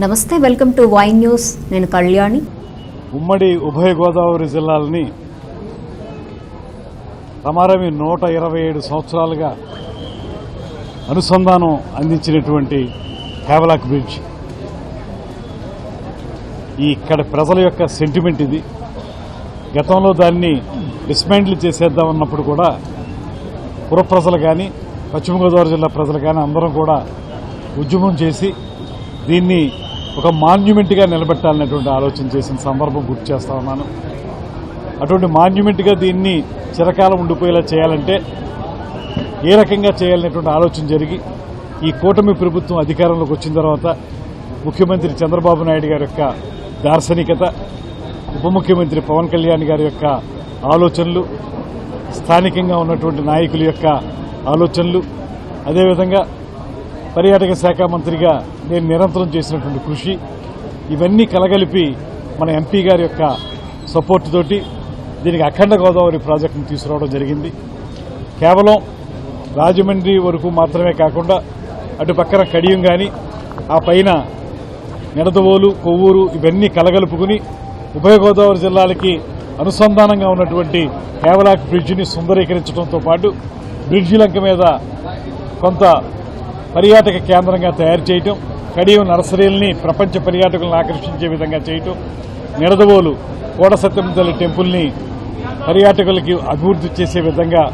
నమస్తే welcome to wine news. నేను కళ్యాణి. ఉమ్మడి ఉభయ గోదావరి జిల్లాలని రమారమి నూట ఇరవై ఏడు సంవత్సరాలుగా అనుసంధానం అందించినటువంటి హ్యావలాక్ బ్రిడ్జ్. ఈ ఇక్కడ ప్రజల యొక్క సెంటిమెంట్ ఇది. గతంలో దాన్ని డిస్మాండిల్ చేసేద్దామన్నప్పుడు కూడా పుర ప్రజలు కానీ పశ్చిమ గోదావరి జిల్లా ప్రజలు కానీ అందరం కూడా ఉద్యమం చేసి దీన్ని ఒక మాన్యుమెంట్గా నిలబెట్టాలనేటువంటి ఆలోచన చేసిన సందర్భం గుర్తు చేస్తా ఉన్నాను. అటువంటి మాన్యుమెంట్గా దీన్ని చిరకాలం ఉండిపోయేలా చేయాలంటే ఏ రకంగా చేయాలనేటువంటి ఆలోచన జరిగి ఈ కూటమి ప్రభుత్వం అధికారంలోకి వచ్చిన తర్వాత ముఖ్యమంత్రి చంద్రబాబు నాయుడు గారి యొక్క దార్శనికత ఉప ముఖ్యమంత్రి పవన్ కళ్యాణ్ గారి యొక్క ఆలోచనలు స్థానికంగా ఉన్నటువంటి నాయకుల యొక్క ఆలోచనలు అదేవిధంగా పర్యాటక శాఖ మంత్రిగా నేను నిరంతరం చేసినటువంటి కృషి ఇవన్నీ కలగలిపి మన ఎంపీ గారి యొక్క సపోర్ట్ తోటి దీనికి అఖండ గోదావరి ప్రాజెక్టును తీసుకురావడం జరిగింది. కేవలం రాజమండ్రి వరకు మాత్రమే కాకుండా అటు పక్కన కడియం కానీ ఆ పైన నిడదవోలు కొవ్వూరు ఇవన్నీ కలగలుపుకుని ఉభయ గోదావరి జిల్లాలకి అనుసంధానంగా ఉన్నటువంటి కేవలాక్ బ్రిడ్జిని సుందరీకరించడంతో పాటు బ్రిడ్జి లంక మీద కొంత పర్యాటక కేంద్రంగా తయారు చేయటం కడియం నర్సరీల్ని ప్రపంచ పర్యాటకులను ఆకర్షించే విధంగా చేయటం నిడదవోలు కోట సత్యం టెంపుల్ని పర్యాటకులకి అభివృద్ధి చేసే విధంగా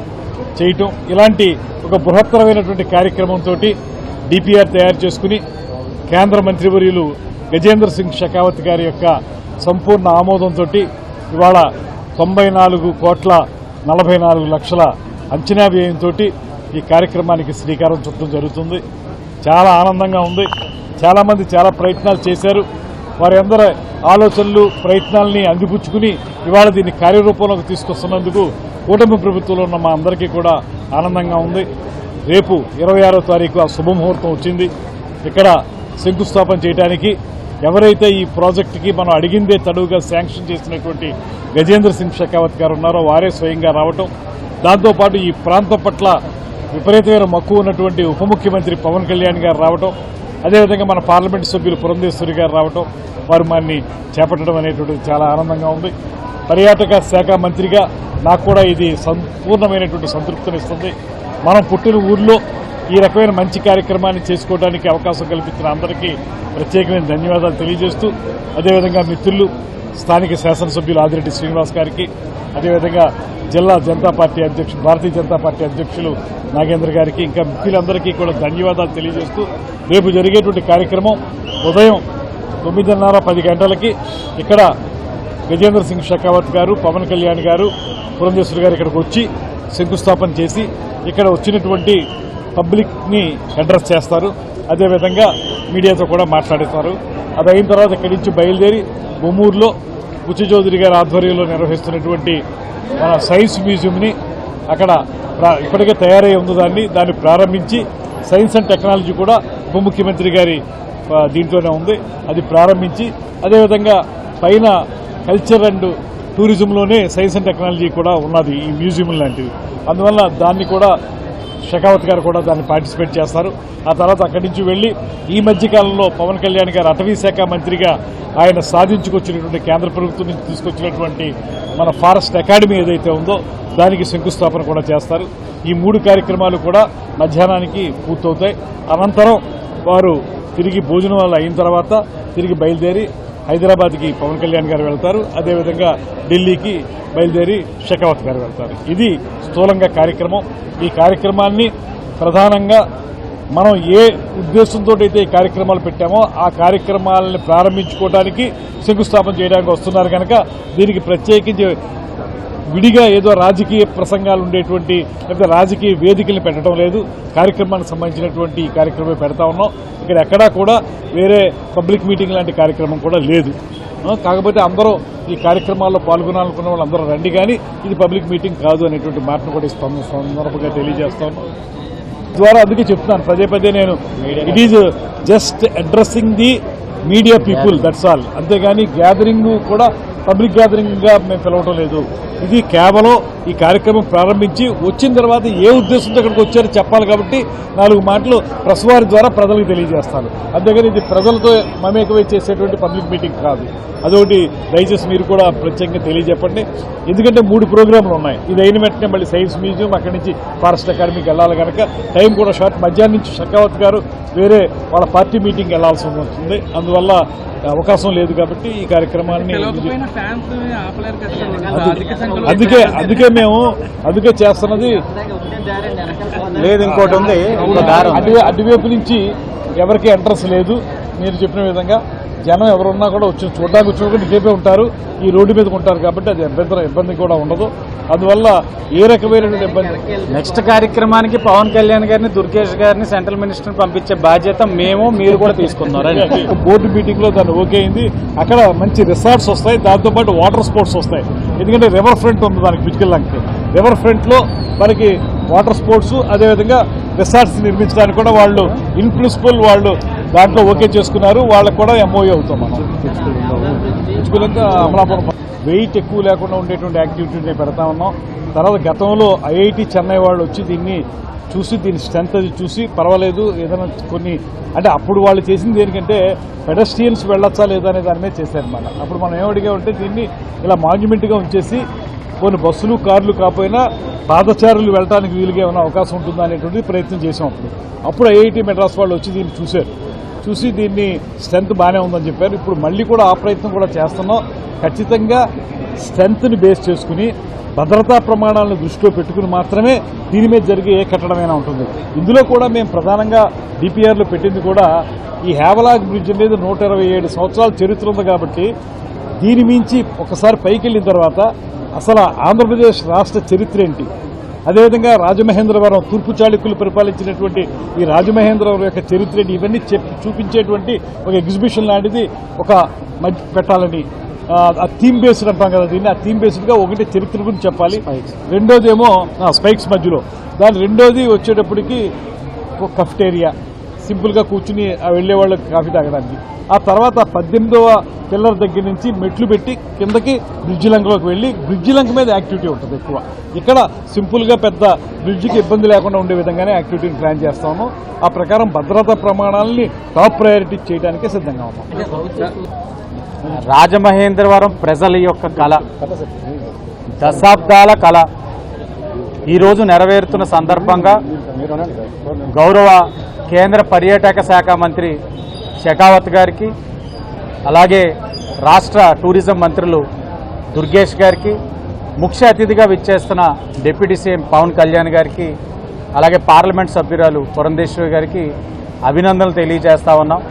చేయటం. ఇలాంటి ఒక బృహత్తరమైనటువంటి కార్యక్రమంతో డిపిఆర్ తయారు చేసుకుని కేంద్ర మంత్రివర్యులు గజేంద్ర సింగ్ షెకావత్ గారి యొక్క సంపూర్ణ ఆమోదంతో ఇవాళ తొంభై నాలుగు కోట్ల నలభై నాలుగు లక్షల అంచనా వ్యయంతో ఈ కార్యక్రమానికి శ్రీకారం చుట్టడం జరుగుతుంది. చాలా ఆనందంగా ఉంది. చాలామంది చాలా ప్రయత్నాలు చేశారు. వారి అందరి ఆలోచనలు ప్రయత్నాలని అందిపుచ్చుకుని ఇవాళ దీన్ని కార్యరూపంలోకి తీసుకొస్తున్నందుకు కూటమి ప్రభుత్వంలో ఉన్న మా అందరికీ కూడా ఆనందంగా ఉంది. రేపు ఇరవై ఆరో తారీఖు ఆ శుభముహూర్తం వచ్చింది. ఇక్కడ శంకుస్థాపన చేయడానికి ఎవరైతే ఈ ప్రాజెక్టుకి మనం అడిగిందే తడువుగా శాంక్షన్ చేసినటువంటి గజేంద్ర సింగ్ షెకావత్ గారు ఉన్నారో వారే స్వయంగా రావటం. దాంతోపాటు ఈ ప్రాంతం పట్ల విపరీతమైన మక్కువ ఉన్నటువంటి ఉప ముఖ్యమంత్రి పవన్ కళ్యాణ్ గారు రావటం అదేవిధంగా మన పార్లమెంట్ సభ్యులు పురంధేశ్వరి గారు రావటం వారు మనని చేపట్టడం అనేటువంటిది చాలా ఆనందంగా ఉంది. పర్యాటక శాఖ మంత్రిగా నాకు కూడా ఇది సంపూర్ణమైనటువంటి సంతృప్తినిస్తుంది. మనం పుట్టిన ఊర్లో ఈ రకమైన మంచి కార్యక్రమాన్ని చేసుకోవడానికి అవకాశం కల్పించిన అందరికీ ప్రత్యేకమైన ధన్యవాదాలు తెలియజేస్తూ అదేవిధంగా మిత్రులు స్థానిక శాసనసభ్యులు ఆదిరెడ్డి శ్రీనివాస్ గారికి అదేవిధంగా జిల్లా జనతా పార్టీ అధ్యక్షులు భారతీయ జనతా పార్టీ అధ్యక్షులు నాగేంద్ర గారికి ఇంకా మిత్రులందరికీ కూడా ధన్యవాదాలు తెలియజేస్తూ రేపు జరిగేటువంటి కార్యక్రమం ఉదయం తొమ్మిదిన్నర పది గంటలకి ఇక్కడ గజేంద్ర సింగ్ షెకావత్ గారు పవన్ కళ్యాణ్ గారు పురంధేశ్వరి గారు ఇక్కడికి వచ్చి శంకుస్థాపన చేసి ఇక్కడ వచ్చినటువంటి పబ్లిక్ని అడ్రస్ చేస్తారు. అదేవిధంగా మీడియాతో కూడా మాట్లాడేస్తారు. అది అయిన తర్వాత ఇక్కడి నుంచి బయలుదేరి బొమ్మూరులో బుచ్చి గారి ఆధ్వర్యంలో నిర్వహిస్తున్నటువంటి మన సైన్స్ మ్యూజియంని అక్కడ ఇప్పటికే తయారై ఉంది దాన్ని. దాన్ని ప్రారంభించి సైన్స్ అండ్ టెక్నాలజీ కూడా ఉప ముఖ్యమంత్రి గారి దీంట్లోనే ఉంది. అది ప్రారంభించి అదేవిధంగా పైన కల్చర్ అండ్ టూరిజంలోనే సైన్స్ అండ్ టెక్నాలజీ కూడా ఉన్నది ఈ మ్యూజియం లాంటివి అందువల్ల దాన్ని కూడా షెకావత్ గారు కూడా దాన్ని పార్టిసిపేట్ చేస్తారు. ఆ తర్వాత అక్కడి నుంచి వెళ్ళి ఈ మధ్యకాలంలో పవన్ కళ్యాణ్ గారు అటవీ శాఖ మంత్రిగా ఆయన సాధించుకొచ్చినటువంటి కేంద్ర ప్రభుత్వం నుంచి తీసుకొచ్చినటువంటి మన ఫారెస్ట్ అకాడమీ ఏదైతే ఉందో దానికి శంకుస్థాపన కూడా చేస్తారు. ఈ మూడు కార్యక్రమాలు కూడా మధ్యాహ్నానికి పూర్తవుతాయి. అనంతరం వారు తిరిగి భోజనం వల్ల అయిన తర్వాత తిరిగి బయలుదేరి హైదరాబాద్కి పవన్ కళ్యాణ్ గారు వెళ్తారు. అదేవిధంగా ఢిల్లీకి బయలుదేరి షెకావత్ గారు వెళ్తారు. ఇది స్థూలంగా కార్యక్రమం. ఈ కార్యక్రమాన్ని ప్రధానంగా మనం ఏ ఉద్దేశంతో అయితే ఈ కార్యక్రమాలు పెట్టామో ఆ కార్యక్రమాలను ప్రారంభించుకోవడానికి శంకుస్థాపన చేయడానికి వస్తున్నారు కనుక దీనికి ప్రత్యేకించి విడిగా ఏదో రాజకీయ ప్రసంగాలు ఉండేటువంటి లేకపోతే రాజకీయ వేదికల్ని పెట్టడం లేదు. కార్యక్రమానికి సంబంధించినటువంటి ఈ కార్యక్రమం పెడతా ఉన్నాం. ఇక్కడ ఎక్కడా కూడా వేరే పబ్లిక్ మీటింగ్ లాంటి కార్యక్రమం కూడా లేదు. కాకపోతే అందరూ ఈ కార్యక్రమాల్లో పాల్గొనాలనుకున్న వాళ్ళు అందరూ రండి కానీ ఇది పబ్లిక్ మీటింగ్ కాదు అనేటువంటి మాటను కూడా ఈ సందర్భంగా తెలియజేస్తాను. ద్వారా అందుకే చెప్తున్నాను పదే పదే నేను it is just addressing the media people that's all అంతేగాని గ్యాదరింగ్ కూడా పబ్లిక్ గ్యాదరింగ్గా మేము పిలవటం లేదు. ఇది కేవలం ఈ కార్యక్రమం ప్రారంభించి వచ్చిన తర్వాత ఏ ఉద్దేశంతో ఇక్కడికి వచ్చారో చెప్పాలి కాబట్టి నాలుగు మాటలు ప్రెస్ వారి ద్వారా ప్రజలకు తెలియజేస్తాను. అంతేగాని ఇది ప్రజలతో మమేకమై చేసేటువంటి పబ్లిక్ మీటింగ్ కాదు. అదొకటి దయచేసి మీరు కూడా ప్రత్యేకంగా తెలియజెప్పండి. ఎందుకంటే మూడు ప్రోగ్రాంలు ఉన్నాయి. ఇది అయిన వెంటనే మళ్ళీ సైన్స్ మ్యూజియం అక్కడి నుంచి ఫారెస్ట్ అకాడమీకి వెళ్ళాలి కనుక టైం కూడా షార్ట్. మధ్యాహ్నం నుంచి షకావత్ గారు. వేరే వాళ్ళ పార్టీ మీటింగ్కి వెళ్ళాల్సి ఉంటుంది. అందువల్ల అవకాశం లేదు కాబట్టి ఈ కార్యక్రమాన్ని అందుకే అందుకే మేము అందుకే చేస్తున్నది లేదు ఇంకోటి ఉంది. అటువైపు నుంచి ఎవరికి ఎంట్రన్స్ లేదు మీరు చెప్పిన విధంగా. జనం ఎవరున్నా కూడా వచ్చి చూడడానికి వచ్చిన కూడా ఇటువైపే ఉంటారు ఈ రోడ్డు మీదకి ఉంటారు కాబట్టి అది అభ్యంతరం ఇబ్బంది కూడా ఉండదు. అందువల్ల ఏ రకమైనటువంటి ఇబ్బంది? నెక్స్ట్ కార్యక్రమానికి పవన్ కళ్యాణ్ గారిని దుర్గేష్ గారిని సెంట్రల్ మినిస్టర్ పంపించే బాధ్యత మేము మీరు కూడా తీసుకున్నారు బోర్డు మీటింగ్లో దాన్ని ఓకే అయింది. అక్కడ మంచి రిసార్ట్స్ వస్తాయి దాంతో పాటు వాటర్ స్పోర్ట్స్ వస్తాయి. ఎందుకంటే రివర్ ఫ్రంట్ ఉంది దానికి లంకి. రివర్ ఫ్రంట్లో మనకి వాటర్ స్పోర్ట్స్ అదేవిధంగా రిసార్ట్స్ నిర్మించడానికి కూడా వాళ్ళు ఇన్ ప్రిన్సిపల్ వాళ్ళు దాంట్లో ఓకే చేసుకున్నారు వాళ్ళకి కూడా ఎంఓఏ అవుతాం మనం. పిచ్చుకలంక అమలాపురం వెయిట్ ఎక్కువ లేకుండా ఉండేటువంటి యాక్టివిటీని పెడతా ఉన్నాం. తర్వాత గతంలో ఐఐటి చెన్నై వాళ్ళు వచ్చి దీన్ని చూసి దీని స్ట్రెంత్ అది చూసి పర్వాలేదు ఏదైనా కొన్ని అంటే అప్పుడు వాళ్ళు చేసింది దేనికంటే పెడస్ట్రియన్స్ వెళ్ళొచ్చా లేదా అనే దాని మీద చేశారనమాట అప్పుడు మనం ఏమడిగామంటే దీన్ని ఇలా మాన్యుమెంట్గా ఉంచేసి కొన్ని బస్సులు కార్లు కాకపోయినా పాదచారులు వెళ్ళడానికి వీలుగా ఏమైనా అవకాశం ఉంటుందా అనేటువంటి ప్రయత్నం చేసాం అప్పుడు. అప్పుడు ఐఐటి మెడ్రాస్ వాళ్ళు వచ్చి దీన్ని చూశారు. చూసి దీన్ని స్ట్రెంత్ బాగానే ఉందని చెప్పారు. ఇప్పుడు మళ్ళీ కూడా ఆ ప్రయత్నం కూడా చేస్తున్నాం. ఖచ్చితంగా స్ట్రెంత్ని బేస్ చేసుకుని భద్రతా ప్రమాణాలను దృష్టిలో పెట్టుకుని మాత్రమే దీని మీద జరిగే ఏ కట్టడమైనా ఉంటుంది. ఇందులో కూడా మేము ప్రధానంగా డిపిఆర్లో పెట్టింది కూడా ఈ హేవలాగ్ బ్రిడ్జ్ అనేది నూట ఇరవై ఏడు సంవత్సరాల చరిత్ర ఉంది కాబట్టి దీని మించి ఒకసారి పైకి వెళ్ళిన తర్వాత అసలు ఆంధ్రప్రదేశ్ రాష్ట్ర చరిత్ర ఏంటి? అదేవిధంగా రాజమహేంద్రవరం తూర్పు చాళుక్యులు పరిపాలించినటువంటి ఈ రాజమహేంద్రవరం యొక్క చరిత్ర ఇవన్నీ చెప్పి చూపించేటువంటి ఒక ఎగ్జిబిషన్ లాంటిది ఒక మధ్య పెట్టాలని ఆ, థీమ్ బేస్డ్ అంటాం కదా దీన్ని. ఆ థీమ్ బేస్డ్గా ఒకటి చరిత్ర గురించి చెప్పాలి. రెండోది ఏమో స్పైక్స్ మధ్యలో. దాని రెండోది వచ్చేటప్పటికి ఒక కఫ్టేరియా సింపుల్గా కూర్చుని ఆ కాఫీ తాగడానికి. ఆ తర్వాత పద్దెనిమిదవ పిల్లర్ దగ్గర నుంచి మెట్లు పెట్టి కిందకి బ్రిడ్జి లంకలోకి వెళ్ళి బ్రిడ్జి లంక మీద యాక్టివిటీ ఉంటుంది ఎక్కువ. ఇక్కడ సింపుల్గా పెద్ద బ్రిడ్జికి ఇబ్బంది లేకుండా ఉండే విధంగానే యాక్టివిటీని ప్లాన్ చేస్తాము. ఆ ప్రకారం భద్రతా ప్రమాణాలని టాప్ ప్రయారిటీ చేయడానికే సిద్ధంగా ఉన్నాం. రాజమహేంద్రవరం ప్రజల యొక్క కళ. దశాబ్దాల కళ. ఈరోజు నెరవేరుతున్న సందర్భంగా గౌరవ కేంద్ర పర్యాటక శాఖ మంత్రి షెకావత్ గారికి అలాగే రాష్ట్ర టూరిజం మంత్రులు దుర్గేష్ గారికి ముఖ్య అతిథిగా విచ్చేస్తున్న డిప్యూటీ సీఎం పవన్ కళ్యాణ్ గారికి అలాగే పార్లమెంట్ సభ్యురాలు పురంధేశ్వరి గారికి అభినందనలు తెలియజేస్తా ఉన్నాం.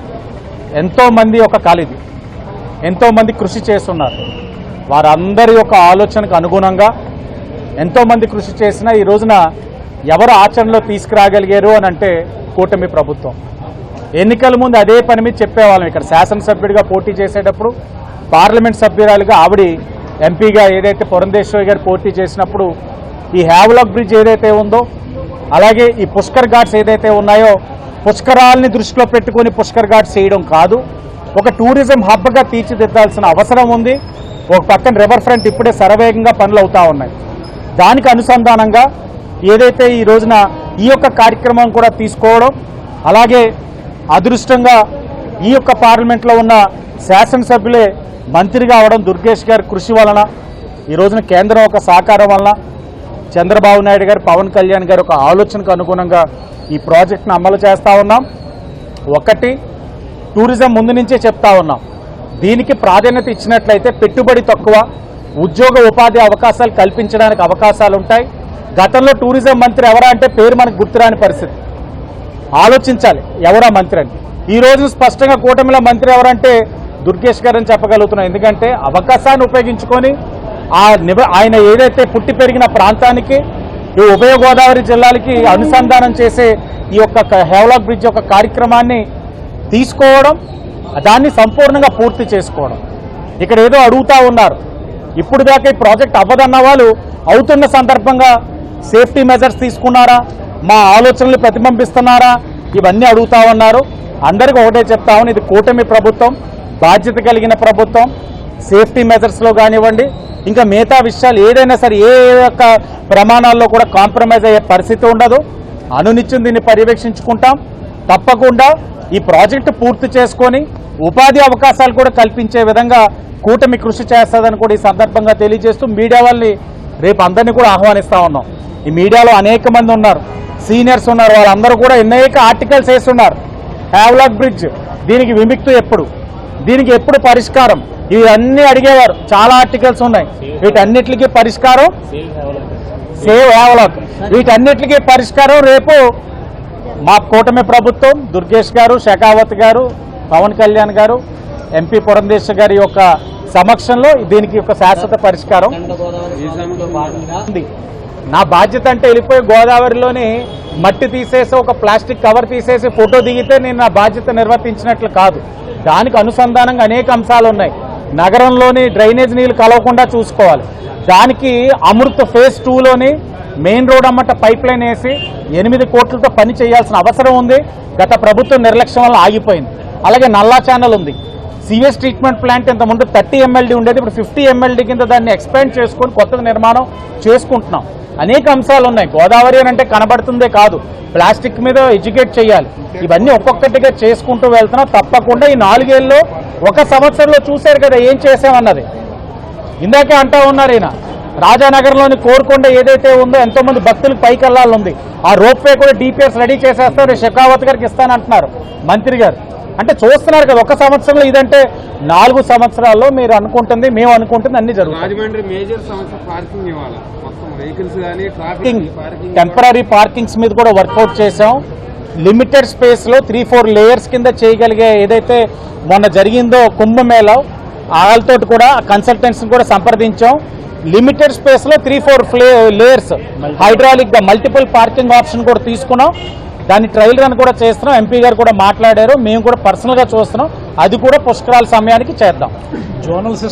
ఎంతోమంది ఒక కళ ఎంతోమంది కృషి చేస్తున్నారు. వారందరి యొక్క ఆలోచనకు అనుగుణంగా ఎంతోమంది కృషి చేసినా ఈ రోజున ఎవరు ఆచరణలో తీసుకురాగలిగారు అని అంటే కూటమి ప్రభుత్వం. ఎన్నికల ముందు అదే పని మీద చెప్పేవాళ్ళం ఇక్కడ. శాసనసభ్యుడిగా పోటీ చేసేటప్పుడు పార్లమెంట్ సభ్యురాలుగా ఆవిడ ఎంపీగా ఏదైతే పురంధేశ్వరి గారు పోటీ చేసినప్పుడు ఈ హ్యావ్లాక్ బ్రిడ్జ్ ఏదైతే ఉందో అలాగే ఈ పుష్కర్ ఘాట్స్ ఏదైతే ఉన్నాయో పుష్కరాల్ని దృష్టిలో పెట్టుకుని పుష్కర్ ఘాట్స్ చేయడం కాదు. ఒక టూరిజం హబ్గా తీర్చిదిద్దాల్సిన అవసరం ఉంది. ఒక పక్కన రివర్ ఫ్రంట్ ఇప్పుడే శరవేగంగా పనులు అవుతా ఉన్నాయి. దానికి అనుసంధానంగా ఏదైతే ఈ రోజున ఈ యొక్క కార్యక్రమం కూడా తీసుకోవడం అలాగే అదృష్టంగా ఈ యొక్క పార్లమెంట్లో ఉన్న శాసనసభ్యులే మంత్రిగా అవడం దుర్గేష్ గారి కృషి వలన ఈ రోజున కేంద్రం ఒక సహకారం వలన చంద్రబాబు నాయుడు గారు పవన్ కళ్యాణ్ గారు ఒక ఆలోచనకు అనుగుణంగా ఈ ప్రాజెక్ట్ను అమలు చేస్తూ ఉన్నాం. ఒకటి టూరిజం ముందు నుంచే చెప్తా ఉన్నాం. దీనికి ప్రాధాన్యత ఇచ్చినట్లయితే పెట్టుబడి తక్కువ ఉద్యోగ ఉపాధి అవకాశాలు కల్పించడానికి అవకాశాలు ఉంటాయి గతంలో టూరిజం మంత్రి ఎవరా అంటే పేరు మనకు గుర్తురాని పరిస్థితి. ఆలోచించాలి ఎవరా మంత్రి అని ఈ రోజు స్పష్టంగా కూటమిలో మంత్రి ఎవరంటే దుర్గేష్ గారు అని చెప్పగలుగుతున్నాం. ఎందుకంటే అవకాశాన్ని ఉపయోగించుకొని ఆ ఆయన ఏదైతే పుట్టి పెరిగిన ప్రాంతానికి ఈ ఉభయ గోదావరి జిల్లాలకి అనుసంధానం చేసే ఈ యొక్క క- హేవలాక్ బ్రిడ్జ్ యొక్క కార్యక్రమాన్ని తీసుకోవడం దాన్ని సంపూర్ణంగా పూర్తి చేసుకోవడం. ఇక్కడ ఏదో అడుగుతా ఉన్నారు. ఇప్పుడు దాకా ఈ ప్రాజెక్ట్ అవ్వదన్న వాళ్ళు అవుతున్న సందర్భంగా సేఫ్టీ మెజర్స్ తీసుకున్నారా? మా ఆలోచనలు ప్రతిబింబిస్తున్నారా? ఇవన్నీ అడుగుతా ఉన్నారు. అందరికీ ఒకటే చెప్తా ఇది కూటమి ప్రభుత్వం బాధ్యత కలిగిన ప్రభుత్వం. సేఫ్టీ మెజర్స్లో కానివ్వండి ఇంకా మిగతా విషయాలు ఏదైనా సరే ఏ యొక్క ప్రమాణాల్లో కూడా కాంప్రమైజ్ అయ్యే పరిస్థితి ఉండదు. అనునిత్యం దీన్ని పర్యవేక్షించుకుంటాం. తప్పకుండా ఈ ప్రాజెక్టు పూర్తి చేసుకొని ఉపాధి అవకాశాలు కూడా కల్పించే విధంగా కూటమి కృషి చేస్తుందని కూడా ఈ సందర్భంగా తెలియజేస్తూ మీడియా వాళ్ళని రేపు అందరినీ కూడా ఆహ్వానిస్తా ఉన్నాం. ఈ మీడియాలో అనేక మంది ఉన్నారు. సీనియర్స్ ఉన్నారు. వాళ్ళందరూ కూడా అనేక ఆర్టికల్స్ వేస్తున్నారు. హ్యావ్లాక్ బ్రిడ్జ్ దీనికి విముక్తి ఎప్పుడు? దీనికి ఎప్పుడు పరిష్కారం? ఇవన్నీ అడిగేవారు. చాలా ఆర్టికల్స్ ఉన్నాయి. వీటన్నిటికీ పరిష్కారం? సేవ్ హ్యావ్లాక్ వీటన్నిటికీ పరిష్కారం రేపు మా కూటమి ప్రభుత్వం దుర్గేష్ గారు శేఖావత్ గారు పవన్ కళ్యాణ్ గారు ఎంపీ పురంధేశ్ గారి యొక్క సమక్షంలో దీనికి ఒక శాశ్వత పరిష్కారం. నా బాధ్యత అంటే వెళ్ళిపోయి గోదావరిలోని మట్టి తీసేసి ఒక ప్లాస్టిక్ కవర్ తీసేసి ఫోటో దిగితే నేను నా బాధ్యత నిర్వర్తించినట్లు కాదు. దానికి అనుసంధానంగా అనేక అంశాలు ఉన్నాయి. నగరంలోని డ్రైనేజ్ నీళ్ళు కలవకుండా చూసుకోవాలి. దానికి అమృత్ ఫేజ్ టూలోని మెయిన్ రోడ్ అమ్మట పైప్ లైన్ వేసి ఎనిమిది కోట్లతో పని చేయాల్సిన అవసరం ఉంది. గత ప్రభుత్వం నిర్లక్ష్యం వల్ల ఆగిపోయింది. అలాగే నల్లా ఛానల్ ఉంది. సివియస్ ట్రీట్మెంట్ ప్లాంట్ ఇంత ముందు థర్టీ ఎంఎల్డీ ఉండేది. ఇప్పుడు ఫిఫ్టీ ఎంఎల్డీ కింద దాన్ని ఎక్స్పాండ్ చేసుకొని కొత్త నిర్మాణం చేసుకుంటున్నాం. అనేక అంశాలు ఉన్నాయి గోదావరి అని అంటే కనబడుతుందే కాదు. ప్లాస్టిక్ మీద ఎడ్యుకేట్ చేయాలి. ఇవన్నీ ఒక్కొక్కటిగా చేసుకుంటూ వెళ్తున్నా తప్పకుండా ఈ నాలుగేళ్ళలో ఒక సంవత్సరంలో చూశారు కదా ఏం చేసామన్నది. ఇందాకే అంటా ఉన్నారు ఈయన. రాజానగర్లోని కోరుకొండ ఏదైతే ఉందో ఎంతో మంది భక్తులకు పైకి వెళ్ళాలి ఉంది ఆ రోప్ వే కూడా డిపిఎస్ రెడీ చేసేస్తారు షెకావత్ గారికి ఇస్తానంటున్నారు మంత్రి గారు. అంటే చూస్తున్నారు కదా ఒక సంవత్సరంలో ఇదంటే నాలుగు సంవత్సరాల్లో మీరు అనుకుంటుంది మేము అనుకుంటుంది అన్ని పార్కింగ్ టెంపరీ పార్కింగ్స్ మీద కూడా వర్కౌట్ చేసాం లిమిటెడ్ స్పేస్లో త్రీ ఫోర్ లేయర్స్ కింద చేయగలిగే ఏదైతే మొన్న జరిగిందో కుంభమేళ వాళ్ళతో కూడా కన్సల్టెంట్స్ కూడా సంప్రదించాం. లిమిటెడ్ స్పేస్లో త్రీ ఫోర్ లేయర్స్ హైడ్రాలిక్గా మల్టిపుల్ పార్కింగ్ ఆప్షన్ కూడా తీసుకున్నాం. దాన్ని ట్రయల్ రన్ కూడా చేస్తున్నాం. ఎంపీ గారు కూడా మాట్లాడారు. మేము కూడా పర్సనల్గా చూస్తున్నాం. అది కూడా పుష్కరాల సమయానికి చేద్దాం. జోనల్